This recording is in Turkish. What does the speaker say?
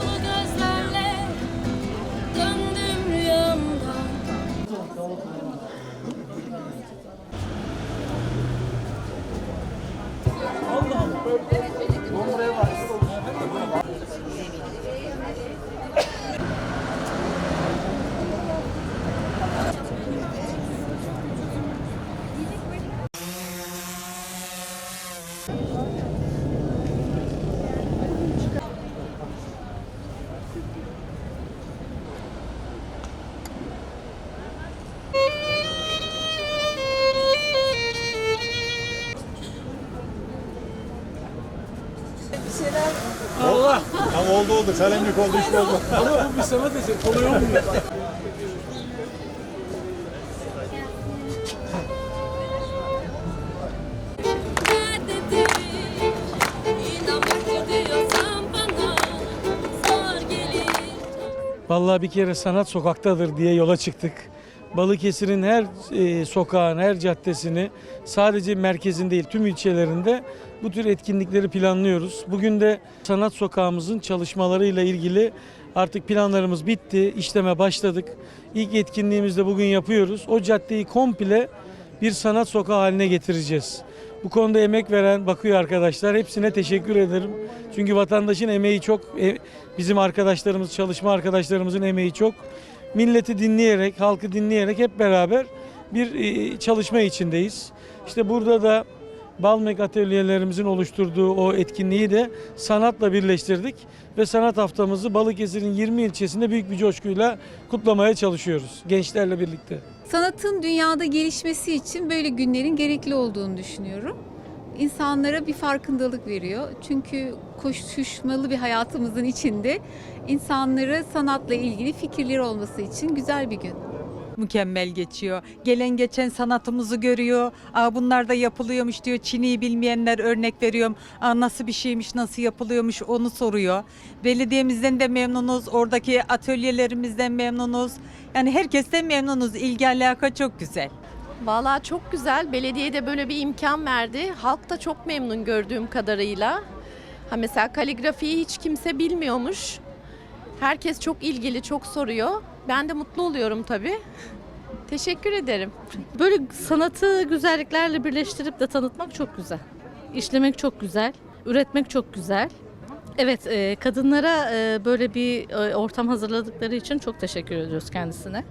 Bu Allah! Ama oldu oldu. Kalemlik oldu, iş oldu. Ama bu bir sanat eseri. Kolay olmuyor. Vallahi bir kere sanat sokaktadır diye yola çıktık. Balıkesir'in her e, sokağın, her caddesini sadece merkezin değil tüm ilçelerinde bu tür etkinlikleri planlıyoruz. Bugün de sanat sokağımızın çalışmalarıyla ilgili artık planlarımız bitti, işleme başladık. İlk etkinliğimizi de bugün yapıyoruz. O caddeyi komple bir sanat sokağı haline getireceğiz. Bu konuda emek veren bakıyor arkadaşlar. Hepsine teşekkür ederim. Çünkü vatandaşın emeği çok, e, bizim arkadaşlarımız, çalışma arkadaşlarımızın emeği çok. Milleti dinleyerek, halkı dinleyerek hep beraber bir e, çalışma içindeyiz. İşte burada da Balmek atölyelerimizin oluşturduğu o etkinliği de sanatla birleştirdik ve sanat haftamızı Balıkesir'in 20 ilçesinde büyük bir coşkuyla kutlamaya çalışıyoruz gençlerle birlikte. Sanatın dünyada gelişmesi için böyle günlerin gerekli olduğunu düşünüyorum. İnsanlara bir farkındalık veriyor. Çünkü koşuşmalı bir hayatımızın içinde insanlara sanatla ilgili fikirleri olması için güzel bir gün. mükemmel geçiyor. Gelen geçen sanatımızı görüyor. Aa, bunlar da yapılıyormuş diyor. Çin'i bilmeyenler örnek veriyorum. Aa, nasıl bir şeymiş, nasıl yapılıyormuş onu soruyor. Belediyemizden de memnunuz. Oradaki atölyelerimizden memnunuz. Yani herkesten memnunuz. İlgi alaka çok güzel. Vallahi çok güzel. Belediye de böyle bir imkan verdi. Halk da çok memnun gördüğüm kadarıyla. Ha mesela kaligrafiyi hiç kimse bilmiyormuş. Herkes çok ilgili, çok soruyor. Ben de mutlu oluyorum tabii. Teşekkür ederim. Böyle sanatı güzelliklerle birleştirip de tanıtmak çok güzel. İşlemek çok güzel, üretmek çok güzel. Evet, e, kadınlara e, böyle bir e, ortam hazırladıkları için çok teşekkür ediyoruz kendisine.